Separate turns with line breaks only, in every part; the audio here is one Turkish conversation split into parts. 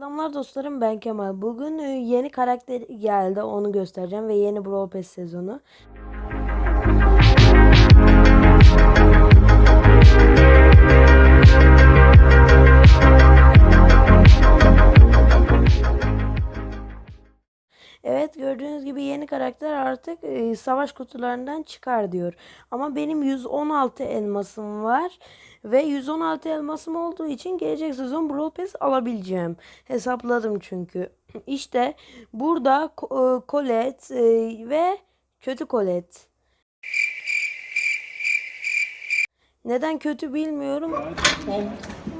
Selamlar dostlarım ben Kemal. Bugün e, yeni karakter geldi onu göstereceğim ve yeni Brawl Pass sezonu. Evet gördüğünüz gibi yeni karakter artık e, savaş kutularından çıkar diyor. Ama benim 116 elmasım var ve 116 elmasım olduğu için gelecek sezon Brawl Pass alabileceğim. Hesapladım çünkü. İşte burada e, Colette e, ve kötü Colette. Neden kötü bilmiyorum.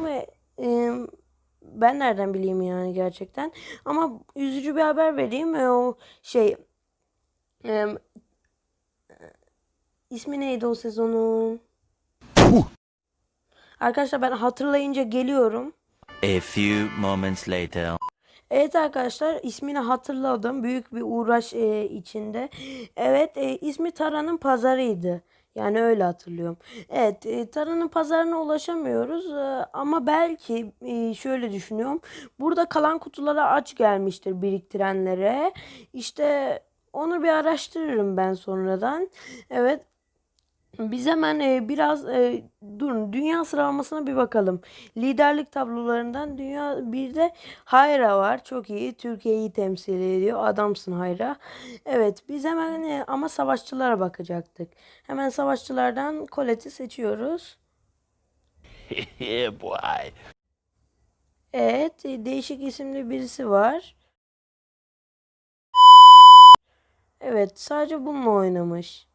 Ve e, ben nereden bileyim yani gerçekten. Ama üzücü bir haber vereyim. E, o şey e, ismi neydi o sezonun? Arkadaşlar ben hatırlayınca geliyorum.
A few moments later.
Evet arkadaşlar ismini hatırladım. Büyük bir uğraş e, içinde. Evet e, ismi Tara'nın pazarıydı. Yani öyle hatırlıyorum. Evet e, Tara'nın pazarına ulaşamıyoruz. E, ama belki e, şöyle düşünüyorum. Burada kalan kutulara aç gelmiştir biriktirenlere. İşte onu bir araştırırım ben sonradan. Evet. Biz hemen e, biraz e, durun dünya sıralamasına bir bakalım. Liderlik tablolarından dünya bir de Hayra var. Çok iyi. Türkiye'yi temsil ediyor. Adamsın Hayra. Evet biz hemen e, ama savaşçılara bakacaktık. Hemen savaşçılardan Colette'i seçiyoruz.
boy.
Evet e, değişik isimli birisi var. Evet sadece bununla oynamış.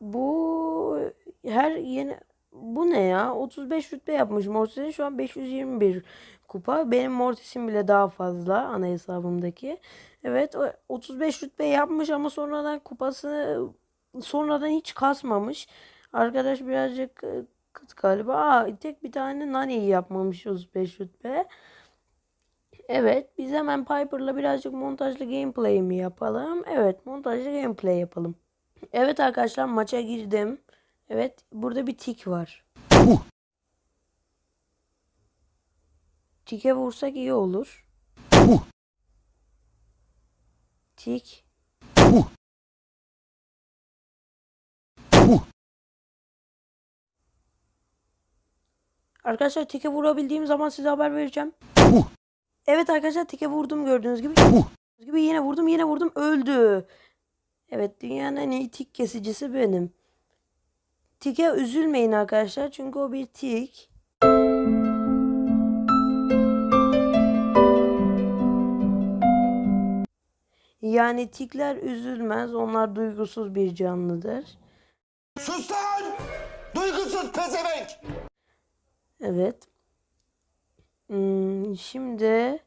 Bu her yeni bu ne ya? 35 rütbe yapmış Mortis'in şu an 521 kupa. Benim Mortis'im bile daha fazla ana hesabımdaki. Evet o 35 rütbe yapmış ama sonradan kupasını sonradan hiç kasmamış. Arkadaş birazcık e, kıt galiba. Aa, tek bir tane Nani'yi yapmamış 35 rütbe. Evet biz hemen Piper'la birazcık montajlı gameplay mi yapalım? Evet montajlı gameplay yapalım. Evet arkadaşlar maça girdim. Evet burada bir tik var. Tike vursak iyi olur. Tik. Arkadaşlar tike vurabildiğim zaman size haber vereceğim. Evet arkadaşlar tike vurdum gördüğünüz gibi. Gördüğünüz gibi yine vurdum yine vurdum öldü. Evet dünyanın en iyi tik kesicisi benim. Tike üzülmeyin arkadaşlar çünkü o bir tik. Yani tikler üzülmez. Onlar duygusuz bir canlıdır.
Sus lan! Duygusuz pezevenk!
Evet. Hmm, şimdi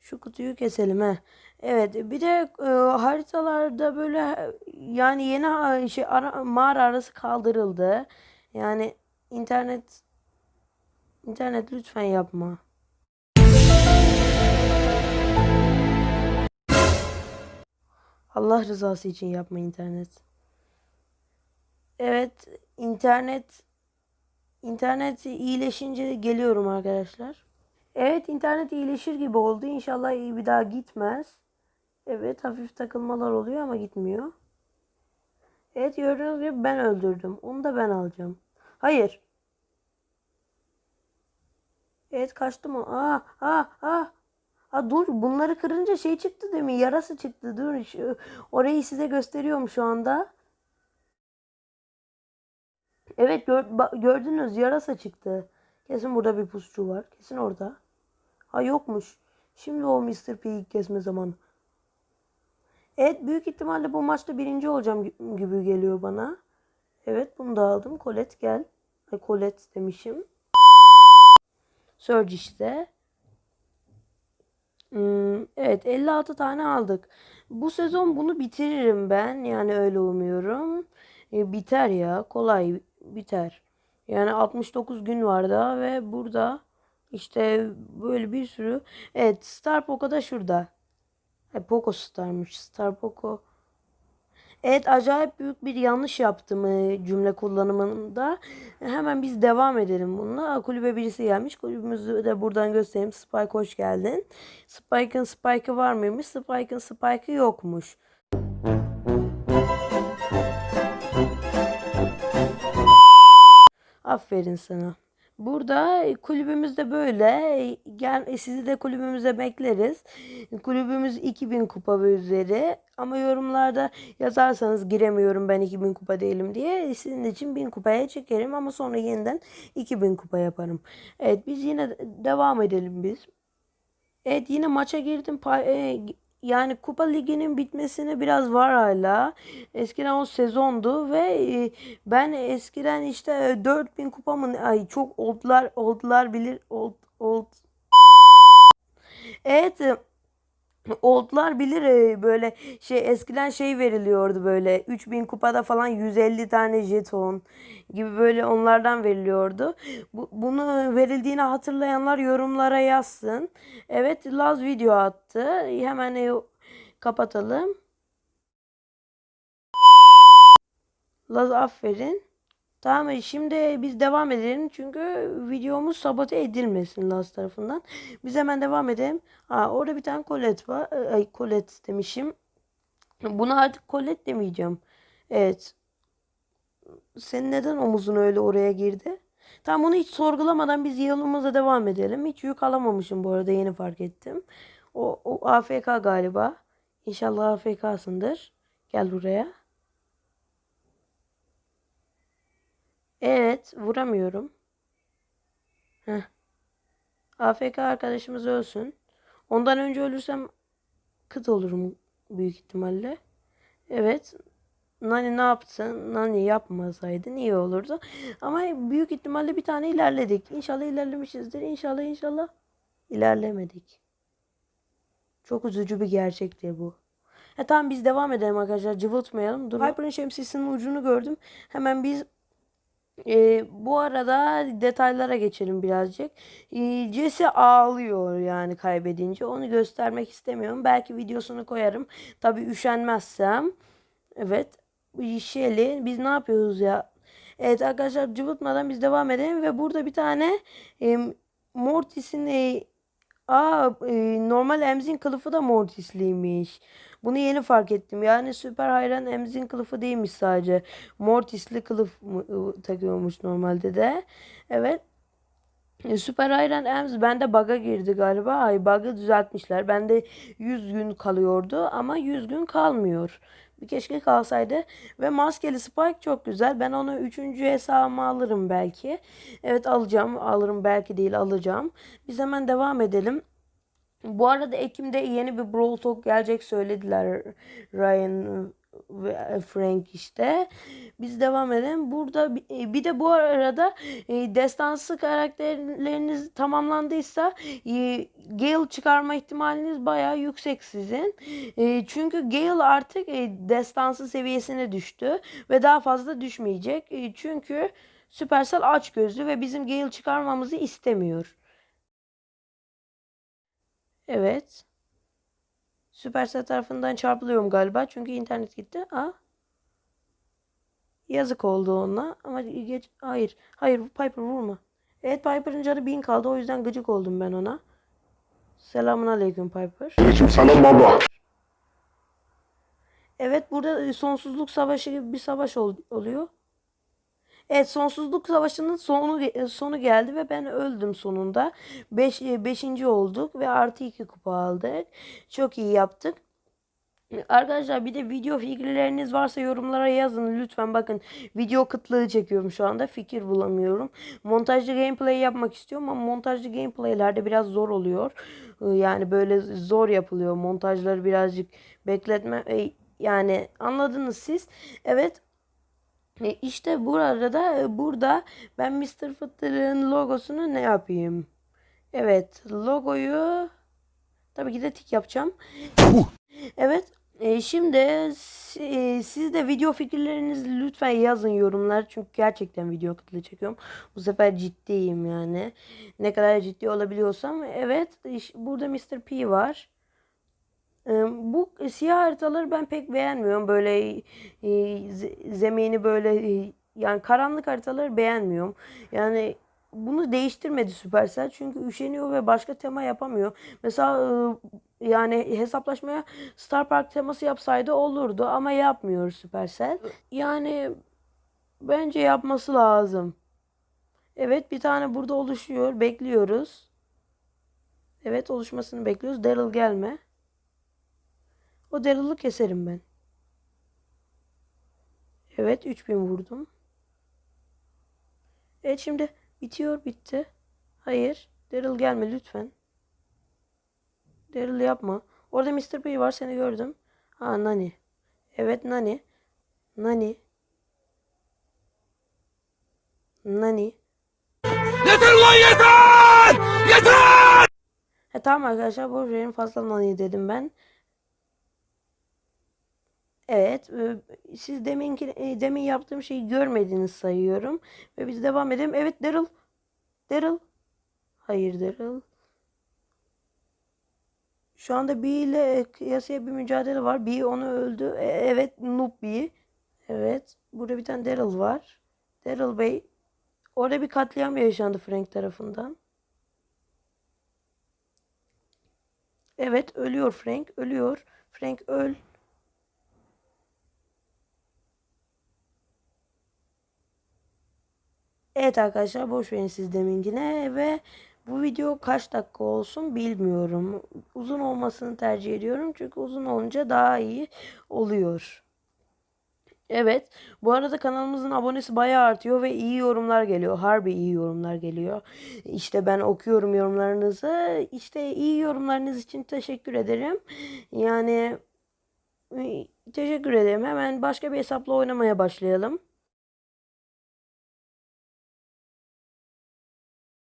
şu kutuyu keselim he. Evet bir de e, haritalarda böyle yani yeni şey ara, mağara arası kaldırıldı. Yani internet internet lütfen yapma. Allah rızası için yapma internet. Evet internet İnternet iyileşince geliyorum arkadaşlar. Evet internet iyileşir gibi oldu. İnşallah iyi bir daha gitmez. Evet hafif takılmalar oluyor ama gitmiyor. Evet gördüğünüz gibi ben öldürdüm. Onu da ben alacağım. Hayır. Evet kaçtım o. Aa, aa, aa. Aa, dur bunları kırınca şey çıktı değil mi? Yarası çıktı. Dur şu- orayı size gösteriyorum şu anda. Evet gör- gördünüz yarasa çıktı. Kesin burada bir pusçu var. Kesin orada. Ha yokmuş. Şimdi o Mr. P'yi kesme zamanı. Evet büyük ihtimalle bu maçta birinci olacağım gi- gibi geliyor bana. Evet bunu da aldım. Colette gel. Ay Colette demişim. Surge işte. Hmm, evet 56 tane aldık. Bu sezon bunu bitiririm ben. Yani öyle umuyorum. E, biter ya. Kolay biter. Yani 69 gün var daha ve burada işte böyle bir sürü. Evet Star Poco da şurada. E, Poco Star'mış. Star Poco. Evet acayip büyük bir yanlış yaptım e, cümle kullanımında. Hemen biz devam edelim bununla. Kulübe birisi gelmiş. Kulübümüzü de buradan göstereyim. Spike hoş geldin. Spike'ın Spike'ı var mıymış? Spike'ın Spike'ı yokmuş. Aferin sana. Burada e, kulübümüzde böyle. E, Gel, e, sizi de kulübümüze bekleriz. Kulübümüz 2000 kupa ve üzeri. Ama yorumlarda yazarsanız giremiyorum ben 2000 kupa değilim diye sizin için 1000 kupaya çekerim ama sonra yeniden 2000 kupa yaparım. Evet biz yine devam edelim biz. Evet yine maça girdim. Pa- e, yani Kupa Ligi'nin bitmesine biraz var hala. Eskiden o sezondu ve e, ben eskiden işte e, 4000 kupa mı ay çok oldlar oldlar bilir old old Evet e, Oldlar bilir e, böyle şey eskiden şey veriliyordu böyle 3000 kupada falan 150 tane jeton gibi böyle onlardan veriliyordu. Bu, bunu verildiğini hatırlayanlar yorumlara yazsın. Evet Laz video attı. Hemen e, kapatalım. Laz aferin. Tamam şimdi biz devam edelim çünkü videomuz sabote edilmesin Laz tarafından. Biz hemen devam edelim. Ha, orada bir tane kolet var. Ee, Ay kolet demişim. Buna artık kolet demeyeceğim. Evet. Senin neden omuzun öyle oraya girdi? Tamam bunu hiç sorgulamadan biz yolumuza devam edelim. Hiç yük alamamışım bu arada yeni fark ettim. O, o AFK galiba. İnşallah AFK'sındır. Gel buraya. Evet, vuramıyorum. Heh. AFK arkadaşımız ölsün. Ondan önce ölürsem kıt olurum büyük ihtimalle. Evet. Nani ne yaptı? Nani yapmasaydı iyi olurdu. Ama büyük ihtimalle bir tane ilerledik. İnşallah ilerlemişizdir. İnşallah inşallah ilerlemedik. Çok üzücü bir gerçekti bu. E tamam biz devam edelim arkadaşlar. Cıvıltmayalım. Dur. Hyper'ın şemsiyesinin ucunu gördüm. Hemen biz ee, bu arada detaylara geçelim birazcık. Ee, Jesse ağlıyor yani kaybedince. Onu göstermek istemiyorum. Belki videosunu koyarım. Tabii üşenmezsem. Evet. Shelly. Biz ne yapıyoruz ya? Evet arkadaşlar cıvıtmadan biz devam edelim. Ve burada bir tane e, Mortis'in e, Aa, e, normal Emzin kılıfı da Mortisliymiş. Bunu yeni fark ettim. Yani süper hayran Emzin kılıfı değilmiş sadece. Mortisli kılıf mı- ı, takıyormuş normalde de. Evet. E, Süper Hayran Ems bende bug'a girdi galiba. Ay bug'ı düzeltmişler. Bende 100 gün kalıyordu ama 100 gün kalmıyor. Bir keşke kalsaydı. Ve maskeli Spike çok güzel. Ben onu 3. hesabıma alırım belki. Evet alacağım. Alırım belki değil alacağım. Biz hemen devam edelim. Bu arada Ekim'de yeni bir Brawl Talk gelecek söylediler Ryan ve Frank işte. Biz devam edelim. Burada e, bir de bu arada e, destansı karakterleriniz tamamlandıysa e, Gale çıkarma ihtimaliniz bayağı yüksek sizin. E, Çünkü Gale artık e, destansı seviyesine düştü ve daha fazla düşmeyecek. E, Çünkü Supercell açgözlü ve bizim Gale çıkarmamızı istemiyor. Evet. Supercell tarafından çarpılıyorum galiba. Çünkü internet gitti. Aa. Yazık oldu ona. Ama geç... Hayır. Hayır Piper vurma. Evet Piper'ın canı 1000 kaldı. O yüzden gıcık oldum ben ona. Selamun aleyküm Piper.
Sana baba.
Evet burada sonsuzluk savaşı gibi bir savaş ol- oluyor. Evet sonsuzluk savaşının sonu ge- sonu geldi ve ben öldüm sonunda. 5 5. olduk ve artı 2 kupa aldık. Çok iyi yaptık. Arkadaşlar bir de video fikirleriniz varsa yorumlara yazın lütfen bakın video kıtlığı çekiyorum şu anda fikir bulamıyorum. Montajlı gameplay yapmak istiyorum ama montajlı gameplaylerde biraz zor oluyor. Ee, Yani böyle zor yapılıyor montajları birazcık bekletme e, yani anladınız siz. Evet e, işte burada e, burada ben Mr. Fıtır'ın logosunu ne yapayım? Evet logoyu tabii ki de tik yapacağım. Evet. e, şimdi e, siz de video fikirlerinizi lütfen yazın yorumlar. Çünkü gerçekten video kıtlığı çekiyorum. Bu sefer ciddiyim yani. Ne kadar ciddi olabiliyorsam. Evet. Burada Mr. P var. Bu siyah haritaları ben pek beğenmiyorum. Böyle e, ze- zemini böyle e, yani karanlık haritaları beğenmiyorum. Yani bunu değiştirmedi Supercell çünkü üşeniyor ve başka tema yapamıyor. Mesela e, yani hesaplaşmaya Star Park teması yapsaydı olurdu ama yapmıyor Supercell. Yani bence yapması lazım. Evet bir tane burada oluşuyor. Bekliyoruz. Evet oluşmasını bekliyoruz. Daryl gelme. O Daryl'ı keserim ben. Evet 3000 vurdum. Evet şimdi bitiyor bitti. Hayır. Daryl gelme lütfen. Daryl yapma. Orada Mr. P var seni gördüm. Ha Nani. Evet Nani. Nani. Nani.
Yeter lan yeter! Yeter!
E tamam arkadaşlar boş verin fazla Nani dedim ben. Evet, e, siz deminki e, demin yaptığım şeyi görmediğinizi sayıyorum ve biz devam edelim. Evet Daryl. Daryl. Hayır Daryl. Şu anda Bee ile kıyasıya bir mücadele var. Bee onu öldü. E, evet Noob Bee. Evet. Burada bir tane Daryl var. Daryl Bey. Orada bir katliam yaşandı Frank tarafından. Evet ölüyor Frank. Ölüyor. Frank öl. Evet arkadaşlar boş verin siz deminkine ve bu video kaç dakika olsun bilmiyorum. Uzun olmasını tercih ediyorum çünkü uzun olunca daha iyi oluyor. Evet. Bu arada kanalımızın abonesi bayağı artıyor ve iyi yorumlar geliyor. Harbi iyi yorumlar geliyor. İşte ben okuyorum yorumlarınızı. İşte iyi yorumlarınız için teşekkür ederim. Yani teşekkür ederim. Hemen başka bir hesapla oynamaya başlayalım.